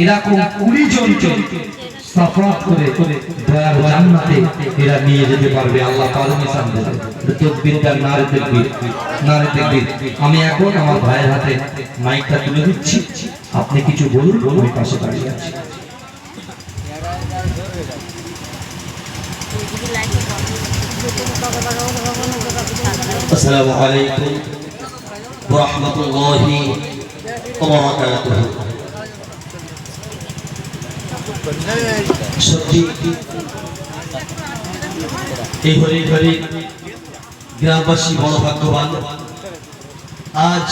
এরকম কুড়ি জনকে সাফাত করে দয়ার জান্নাতে এরা নিয়ে যেতে পারবে। আল্লাহ পারমিশন দেবে। তকবিরদার নারে তকবির। নারে তকবির। আমি এখন আমার ভাইয়ের হাতে মাইকটা তুলে দিচ্ছি। আপনি কিছু বলুন বলুন পাশে দাঁড়িয়ে আছি। আসসালামু আলাইকুম ওয়া রাহমাতুল্লাহি ওয়া গ্রামবাসী বড় ভাগ্যবান আজ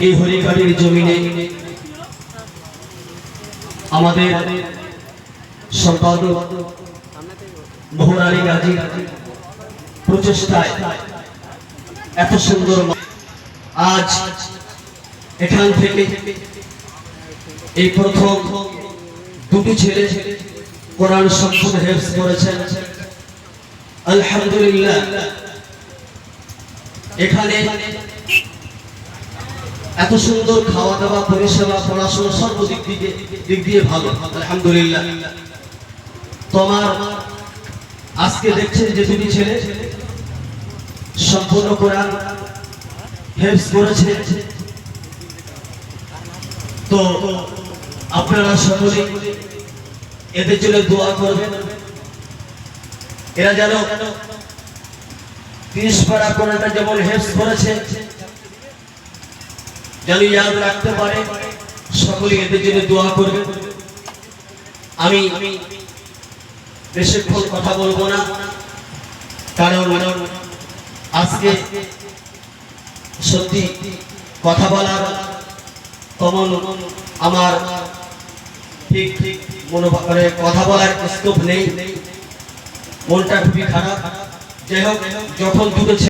এই হরিঘাটির জমিনে আমাদের সম্পাদক মোহর আলী প্রচেষ্টায় এত সুন্দর আজ এখান থেকে এই প্রথম দুটি ছেলে কোরআন সম্পূর্ণ হেফজ করেছেন। আলহামদুলিল্লাহ। এখানে এত সুন্দর খাওয়া দাওয়া পরিষেবা, পড়াশোনা সর্বদিক দিকে দিক দিয়ে ভালো। আলহামদুলিল্লাহ। তোমার আজকে দেখছেন যে দুটি ছেলে সম্পূর্ণ কোরআন হেফজ করেছে। তো আপনারা সকলে এদের জন্য দোয়া করবেন। এরা যেন তিরিশ পারা যেমন হেফজ করেছে, যেন ইয়াদ রাখতে পারে সকলে এদের জন্য দোয়া করবেন। আমি বেশিক্ষণ কথা বলব না, কারণ আজকে সত্যি কথা বলার তেমন আমার ঠিক ঠিক মনোভাবে কথা বলার স্কোপ নেই। মনটা খুবই খারাপ। যাই হোক যখন দুটো